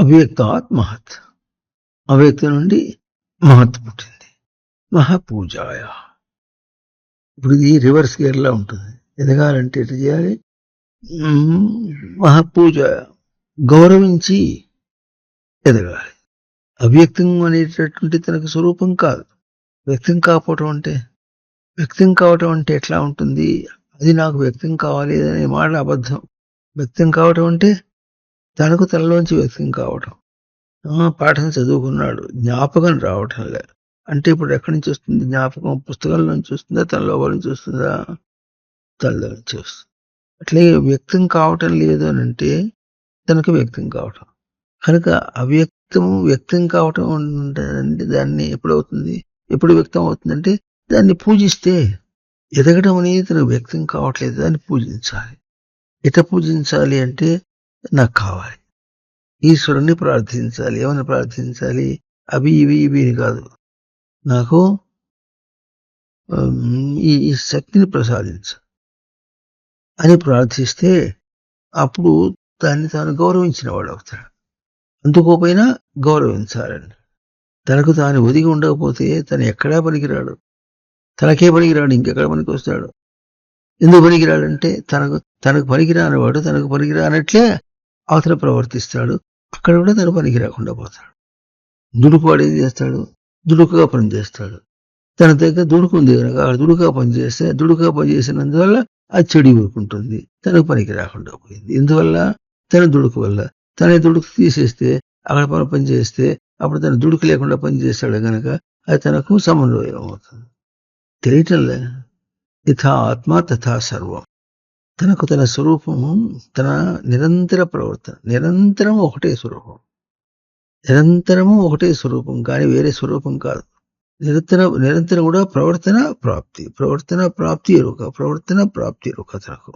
అవ్యక్తాత్ మహత్ అవ్యక్త నుండి మహత్ పుట్టింది. మహాపూజాయ. ఇప్పుడు ఇది రివర్స్ గేర్లా ఉంటుంది. ఎదగాలంటే ఎట్లా చేయాలి? మహాపూజ గౌరవించి ఎదగాలి. అవ్యక్తం అనేటటువంటి తనకు స్వరూపం కాదు. వ్యక్తం కాకపోవటం అంటే వ్యక్తం కావటం అంటే ఎట్లా ఉంటుంది? అది నాకు వ్యక్తం కావాలి అనే మాట అబద్ధం. వ్యక్తం కావటం అంటే తనకు తనలోంచి వ్యక్తం కావటం. పాఠం చదువుకున్నాడు. జ్ఞాపకం రావటం లేదు. అంటే ఇప్పుడు ఎక్కడి నుంచి వస్తుంది? జ్ఞాపకం పుస్తకాల నుంచి వస్తుందా? తన లోపల నుంచి వస్తుందా? తనలో నుంచి వస్తుంది. అట్లే వ్యక్తం కావటం లేదు అని అంటే తనకు వ్యక్తం కావటం. కనుక అవ్యక్తం వ్యక్తం కావటం అంటే దాన్ని ఎప్పుడవుతుంది ఎప్పుడు వ్యక్తం అవుతుందంటే దాన్ని పూజిస్తే ఎదగడం అనేది తనకు వ్యక్తం కావట్లేదు. దాన్ని పూజించాలి. ఎట పూజించాలి అంటే నాకు కావాలి. ఈశ్వరుణ్ణి ప్రార్థించాలి ఏమని ప్రార్థించాలి? అవి ఇవి ఇవి అని కాదు. నాకు ఈ ఈ శక్తిని ప్రసాదించు అని ప్రార్థిస్తే అప్పుడు దాన్ని తాను గౌరవించిన వాడు అవుతాడు. అందుకోపోయినా గౌరవించాలండి. తనకు తాను ఒదిగి ఉండకపోతే తను ఎక్కడా పనికిరాడు. తనకే పనికిరాడు ఇంకెక్కడ పనికి వస్తాడు ఎందుకు పనికిరాడంటే తనకు తనకు పనికిరానివాడు తనకు పనికిరానట్లే అవతల ప్రవర్తిస్తాడు. అక్కడ కూడా తన పనికి రాకుండా పోతాడు. దుడుకువాడు ఏం చేస్తాడు? దుడుకుగా పనిచేస్తాడు. తన దగ్గర దుడుకు ఉంది కనుక ఆ దుడుగా పనిచేస్తే దుడుకుగా పనిచేసినందువల్ల అది చెడి ఊరుకుంటుంది. తనకు పనికి రాకుండా పోయింది. ఇందువల్ల తన దుడుకు వల్ల. తన దుడుకు తీసేస్తే అక్కడ పని పని చేస్తే అప్పుడు తన దుడుకు లేకుండా పని చేస్తాడు కనుక అది తనకు సమన్వయం అవుతుంది. తెలియటంలే యథా ఆత్మ తథా సర్వం. తనకు తన స్వరూపము తన నిరంతర ప్రవర్తన నిరంతరం ఒకటే స్వరూపం. నిరంతరము ఒకటే స్వరూపం కానీ వేరే స్వరూపం కాదు. నిరంతర నిరంతరం కూడా ప్రవర్తన ప్రాప్తి ప్రవర్తన ప్రాప్తి ఎరుక ప్రవర్తన ప్రాప్తి ఎరుక తనకు.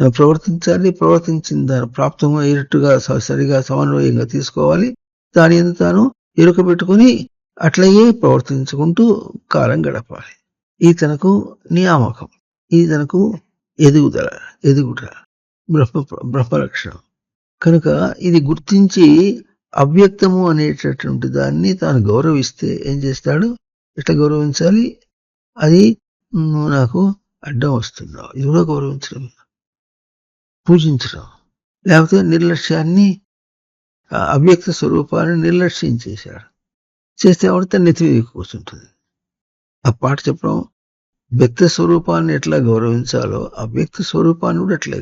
తను ప్రవర్తించాలి ప్రవర్తించిన దాని ప్రాప్తం అయ్యేట్టుగా సరిగా సమన్వయంగా తీసుకోవాలి. దాని ఎందుకు తాను ఎరుక పెట్టుకుని అట్లయే ప్రవర్తించుకుంటూ కాలం గడపాలి. ఇది తనకు నియామకం. ఇది తనకు ఎదుగుదల ఎదుగుట బ్రహ్మ బ్రహ్మలక్షణం కనుక ఇది గుర్తించి అవ్యక్తము అనేటటువంటి దాన్ని తాను గౌరవిస్తే ఏం చేస్తాడు? ఎట్లా గౌరవించాలి? అది నువ్వు నాకు అడ్డం వస్తున్నావు ఇది కూడా గౌరవించడం పూజించడం లేకపోతే నిర్లక్ష్యాన్ని ఆ అవ్యక్త స్వరూపాన్ని నిర్లక్ష్యం చేశాడు. చేస్తే ఆవిడ తన నెత్తి కూర్చుంటుంది. ఆ పాట చెప్పడం వ్యక్తి స్వరూపాన్ని ఎట్లా గౌరవించాలో ఆ వ్యక్తి స్వరూపాన్ని కూడా అట్లే